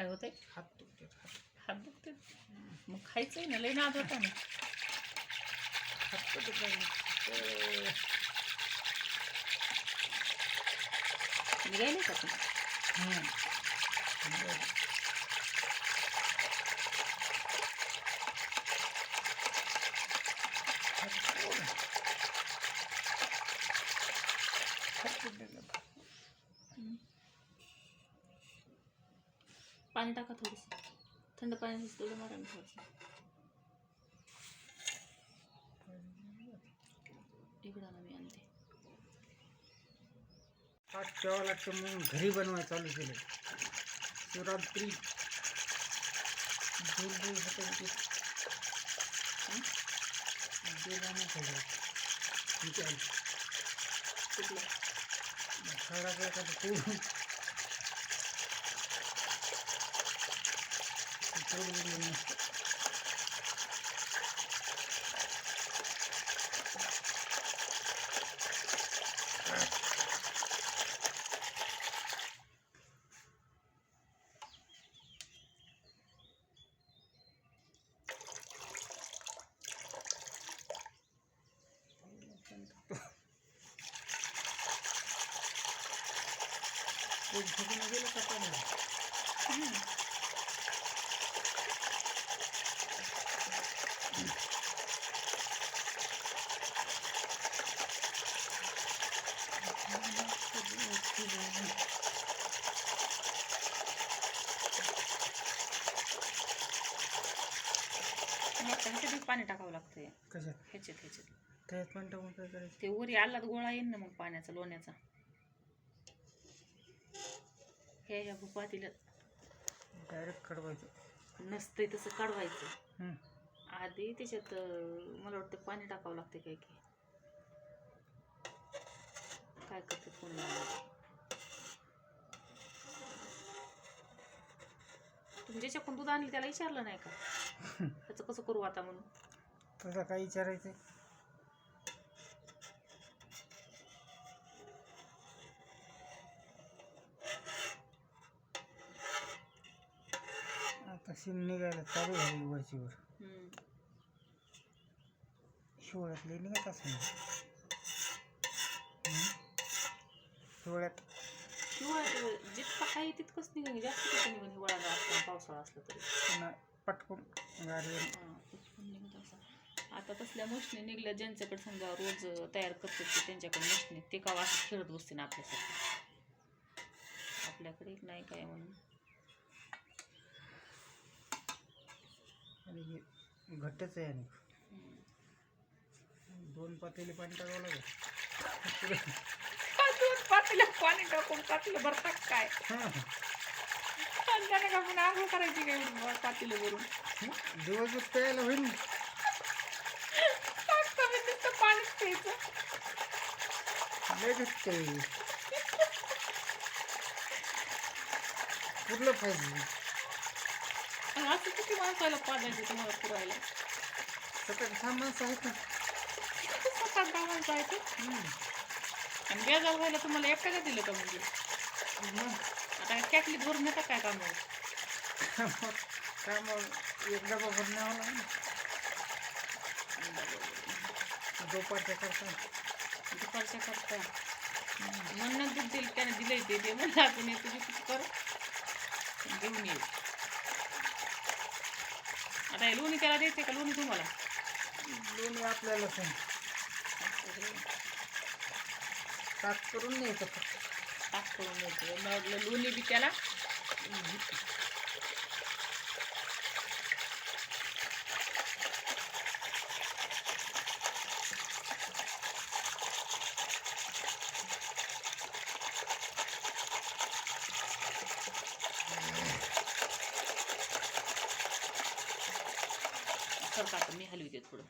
काय होतंय हात दुखते हात हात दुखते मग खायचंय ना लय नाद होता ना हात दुखायला निघायले का तू हम्म. हात पाणी टाका थोडंसं थंड पाणी तेवढं मारा थोडंसं इकडं मी आणते पाच ठेवावं लागतं म्हणून घरी बनवायला चालू केलं शिवरात्री। दूर दूर होतं ते हं? देवाने सगळं इथे आलं. कुठलं झाडाचं एखादं तोडून ते तोडून दिलं नसतं. ते फुगून गेलं का पाण्यात? हं. मग त्यांच्यात पाणी टाकावं लागतं कशात? ह्याच्यात ह्याच्यात. त्यात पण टाकून काय करायचं? ते वरी आलात गोळा येईन ना मग पाण्याचा लोण्याचा. हे ह्या भूपातीला डायरेक्ट कडवायचं नसतंय तसं काढवायचं. हम्म. आधी त्याच्यात मला वाटतं पाणी टाकावं लागते काय की. काय करते कोण तुम्ही ज्याच्याकडून दूध आणलं त्याला विचारलं नाही का? त्याचं कसं करू आता म्हणून? तुला काय विचारायचं आता शिम निघायला चालू झाली वरचीवर. हम्म. हिवाळ्यातले निघत असं? हिवाळ्यात हिवाळ्यात जितका आहे तितकंच जास्त हिवाळा असला पावसाळा असला तरी. पुन्हा पटकून गाडी पटकन निघत असं. आता तसल्या मशनी निघल्या ज्यांच्याकडे समजा रोज तयार करतात ते त्यांच्याकडे मशनी ते का असं खेळत बसते ना आपल्यासाठी? आपल्याकडे एक नाही काय म्हणून. आणि हे घट्टच आहे आणि. दोन पातेले पाणी टाकावं लागेल दोन पातेल्या पाणी टाकून पातेलं भरतात काय हां. त्याने का पुन्हा आंघोळ करायची काय पातेलं भरून दिवसभर प्यायला होईल पाणीच प्यायचं घट्ट आहे. पुरलं पाहिजे असं किती माणसाला पाजायचं तुम्हाला पुरायला सकाळी सहा माणसं आहेत ना. आठ दहा माणसं आहेत. आणि बेजार व्हायला तुम्हाला एकट्याला दिलं का म्हणजे? आता कॅटली भरून येतात काय काम काय मग एक डबा भरून न्यावं लागेल. दुपारच्या करता. दुपारच्या करता. म्हणून दूध दिलं त्याने दिलंय ते दे म्हणलं आपण तुझी किती कर. घेऊन येऊ. आता हे लोणी त्याला द्यायचे का? लोणी तुम्हाला? लोणी आपल्याला सांग ताक करून न्यायचं फक्त. ताक करून द्यायचं मग लोणी बी त्याला. मी हलविते थोडं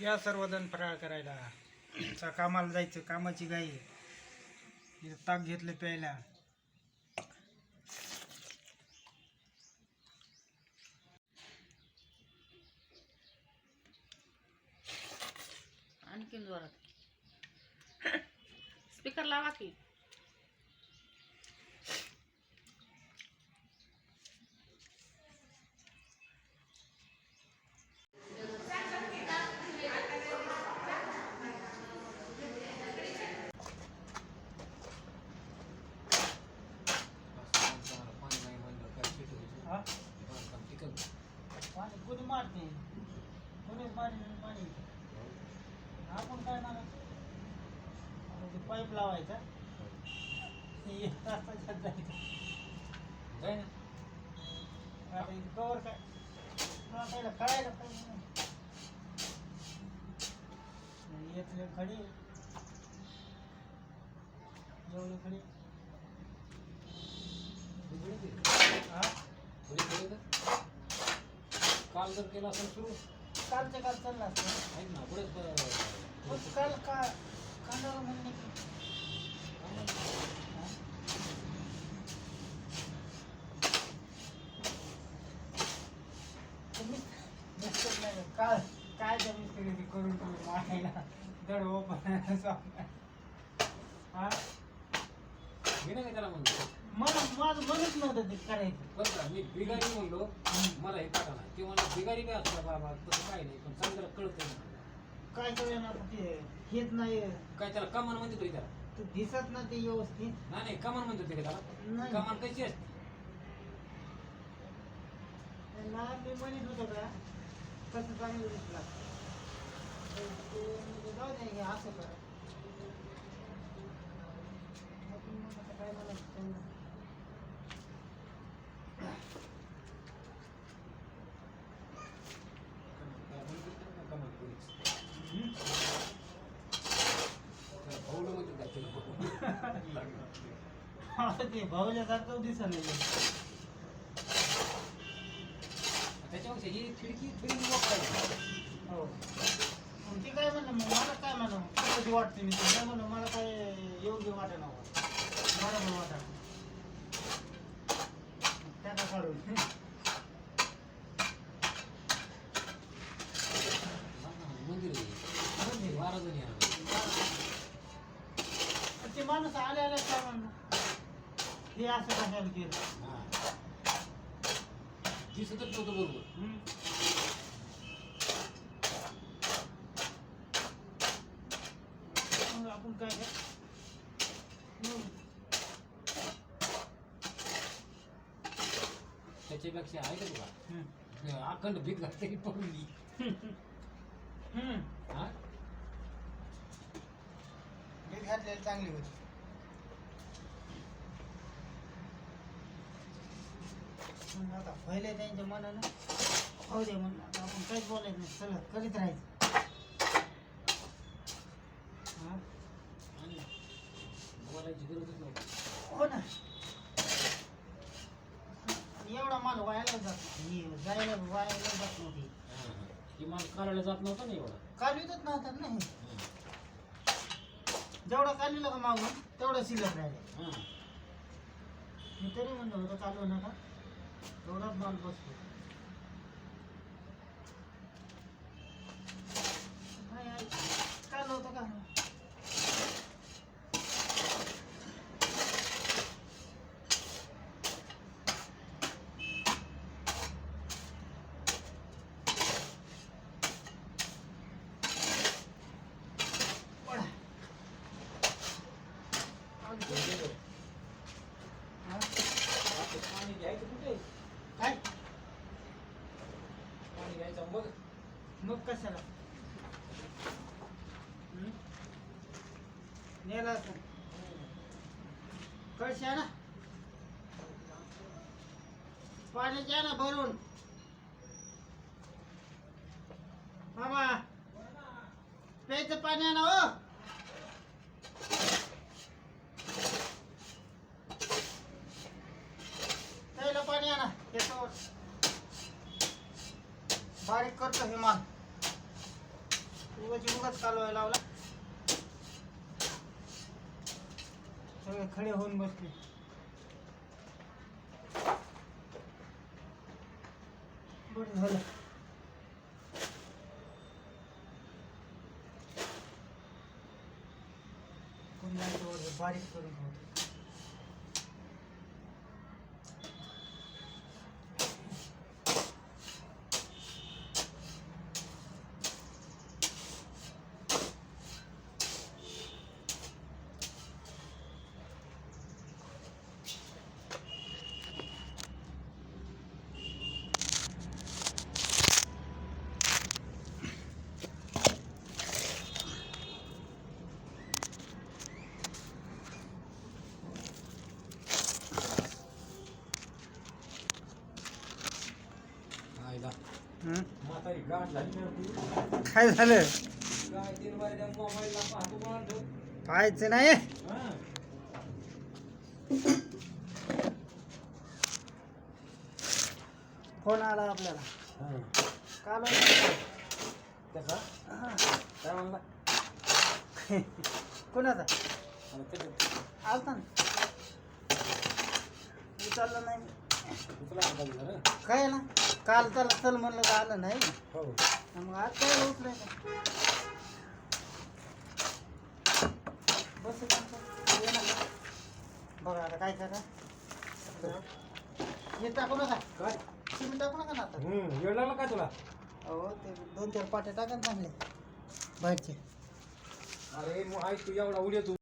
या सर्वजण फराळ करायला. कामाला जायचं कामाची गाई ताक घेतलं प्यायला. आणखीन जोरात. स्पीकर लावा की. कोणीच मारले पाणी आपण काय मारा ते पाईप लावायचा एक तासाच्यात जायचं जाय ना आता कवर काय कळायला पाहिजे येतले खडी जेवढे खडी हा काल जर केला असेल सुरू. कालच्या काल चालला असतं. ऐक ना पण काल का कांदाला म्हणले की हा? तुम्ही नसतंच नाही काय काय त्या मिस्त्री करून तुम्ही मारायला दड ओपन हा? मी नाही त्याला म्हणतो. मला माझं म्हणत नव्हतं ते करायचं. बरं का मी बिगारी म्हणलो मला हे काढा नाही. ते बिगारी काय असतं बाबा तसं काही नाही पण चांगलं कळतं काय करूया ना आता ते? हेच नाही. काय त्याला कमान म्हणते तरी त्याला? ते दिसत ना ते व्यवस्थित. नाही नाही कमान म्हणतो ते त्याला. नाही. कमान कशी असते? ना मी म्हणत होतो का कसं चांगलं दिसला तर ते म्हणजे जाऊ दे हे असं करा. काय म्हणायचं त्यांना? त्याला म्हणते तर ना कमान कोणीच. हम्म? त्याला भाऊलं म्हणते काय त्याला आता ते भावल्यासारखं दिसत नाही. त्याच्यापेक्षा ही. खिडकी थोडी हो मग ते काय म्हणलं मग मला काय म्हणा कधी वाटते मी. काय म्हणलं मला काय योग्य वाटत मला पण वाटा काढून मंदिर बारा जणी ते माणूस आले आले काय म्हणलं हे असं कशाला केलं? दिसतच नव्हतं बरोबर हम्म? मग आपण काय काय मग त्याच्यापेक्षा आहे का तुला. अखंड भीत घातली मी हम्म. हा? भीत घातलेली चांगली होती. आता पहिले त्यांच्या मनानं हो दे म्हणलं. आता आपण काहीच बोलायचं नाही. चला करीत राहायचं. हा? बोलायची गरजच नव्हती हो ना. माल वायाला जात नाही जायला वायाला जात नव्हती. की मला काढायला जात नव्हता ना एवढा कालवीतच नव्हता ना हे. हा. जेवढा काढलेलं का मागून तेवढं शिल्लक राहिले. मी तरी म्हणलं होतं चालू नका तेवढाच माल बसतो नाही, आई, काल होतं का पडा. अगदी. हा? आता पाणी घ्यायचं कुठे काय पाणी घ्यायचं मग मग कशाला हं? नेला कळशी ना पाणी घ्या ना भरून मामा प्यायचं पाणी आणा हो प्यायला पाणी आहे ना त्याच्यावर बारीक करतो हे माल. उगाच कालवायला लावला. सगळे खडे होऊन बसले. बरं झालं. बारीक करून काय झालं. पाहायचं नाही. फोन आला आपल्याला. काल त्याचा काय म्हणला कोणाचा आलता ना उचललं नाही? काय ना? काल त्याला चल म्हणलं तर आलं नाही. हो. मग आज काय उचलायचं बस ये ना. बघा आता काय करा? हे टाकू नका. काय? तुम्ही टाकू नका ना आता. हम्म येड लागला काय तुला? हो ते दोन चार पाट्या टाका चांगले. बाहेरचे. अरे मग ऐक तू एवढा उड्या तू